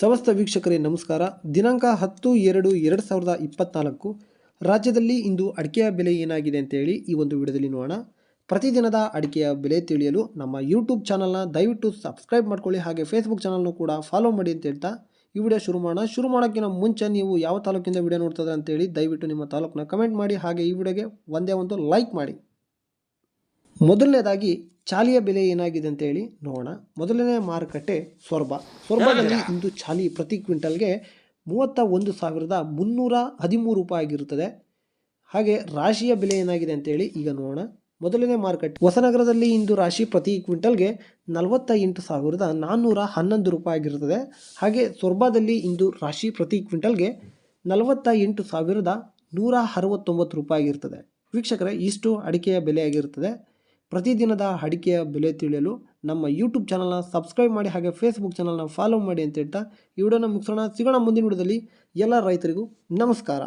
ಸಮಸ್ತ ವೀಕ್ಷಕರೇ, ನಮಸ್ಕಾರ. ದಿನಾಂಕ ಹತ್ತು ಎರಡು ಎರಡು ಸಾವಿರದ ಇಪ್ಪತ್ನಾಲ್ಕು. ರಾಜ್ಯದಲ್ಲಿ ಇಂದು ಅಡಿಕೆಯ ಬೆಲೆ ಏನಾಗಿದೆ ಅಂತೇಳಿ ಈ ಒಂದು ವಿಡಿಯೋದಲ್ಲಿ ನೋಡೋಣ. ಪ್ರತಿದಿನದ ಅಡಿಕೆಯ ಬೆಲೆ ತಿಳಿಯಲು ನಮ್ಮ ಯೂಟ್ಯೂಬ್ ಚಾನಲ್ನ ದಯವಿಟ್ಟು ಸಬ್ಸ್ಕ್ರೈಬ್ ಮಾಡ್ಕೊಳ್ಳಿ ಹಾಗೆ ಫೇಸ್ಬುಕ್ ಚಾನಲ್ನು ಕೂಡ ಫಾಲೋ ಮಾಡಿ ಅಂತ ಹೇಳ್ತಾ ಈ ವಿಡಿಯೋ ಶುರು ಮಾಡೋಣ. ಶುರು ಮಾಡೋಕ್ಕಿಂತ ಮುಂಚೆ ನೀವು ಯಾವ ತಾಲೂಕಿಂದ ವಿಡಿಯೋ ನೋಡ್ತದೆ ಅಂತೇಳಿ ದಯವಿಟ್ಟು ನಿಮ್ಮ ತಾಲೂಕನ್ನ ಕಮೆಂಟ್ ಮಾಡಿ ಹಾಗೆ ಈ ವಿಡಿಯೋಗೆ ಒಂದೇ ಒಂದು ಲೈಕ್ ಮಾಡಿ. ಮೊದಲನೇದಾಗಿ ಚಾಲಿಯ ಬೆಲೆ ಏನಾಗಿದೆ ಅಂತ ಹೇಳಿ ನೋಡೋಣ. ಮೊದಲನೇ ಮಾರುಕಟ್ಟೆ ಸೊರಬ. ಸೊರಬದಲ್ಲಿ ಇಂದು ಚಾಲಿ ಪ್ರತಿ ಕ್ವಿಂಟಲ್ಗೆ ಮೂವತ್ತ ಒಂದು ಸಾವಿರದ ಮುನ್ನೂರ ಹದಿಮೂರು ರೂಪಾಯಿ ಆಗಿರುತ್ತದೆ. ಹಾಗೆ ರಾಶಿಯ ಬೆಲೆ ಏನಾಗಿದೆ ಅಂತೇಳಿ ಈಗ ನೋಡೋಣ. ಮೊದಲನೇ ಮಾರುಕಟ್ಟೆ. ಹೊಸನಗರದಲ್ಲಿ ಇಂದು ರಾಶಿ ಪ್ರತಿ ಕ್ವಿಂಟಲ್ಗೆ ನಲವತ್ತ ಎಂಟು ಸಾವಿರದ ನಾನ್ನೂರ ಹನ್ನೊಂದು ರೂಪಾಯಿ ಆಗಿರುತ್ತದೆ. ಹಾಗೆ ಸ್ವರ್ಬಾದಲ್ಲಿ ಇಂದು ರಾಶಿ ಪ್ರತಿ ಕ್ವಿಂಟಲ್ಗೆ ನಲವತ್ತ ಎಂಟು ಸಾವಿರದ ನೂರ ಅರವತ್ತೊಂಬತ್ತು ರೂಪಾಯಿ ಆಗಿರ್ತದೆ ವೀಕ್ಷಕರೇ ಇಷ್ಟು ಅಡಿಕೆಯ ಬೆಲೆ ಆಗಿರುತ್ತದೆ. ಪ್ರತಿದಿನದ ಅಡಿಕೆಯ ಬೆಲೆ ತಿಳಿಯಲು ನಮ್ಮ ಯೂಟ್ಯೂಬ್ ಚಾನಲ್ನ ಸಬ್ಸ್ಕ್ರೈಬ್ ಮಾಡಿ ಹಾಗೆ ಫೇಸ್ಬುಕ್ ಚಾನಲ್ನ ಫಾಲೋ ಮಾಡಿ ಅಂತ ಹೇಳ್ತಾ ಈ ವಿಡಿಯೋನ ಮುಗಿಸೋಣ. ಸಿಗೋಣ ಮುಂದಿನ ವಿಡಿಯೋದಲ್ಲಿ. ಎಲ್ಲ ರೈತರಿಗೂ ನಮಸ್ಕಾರ.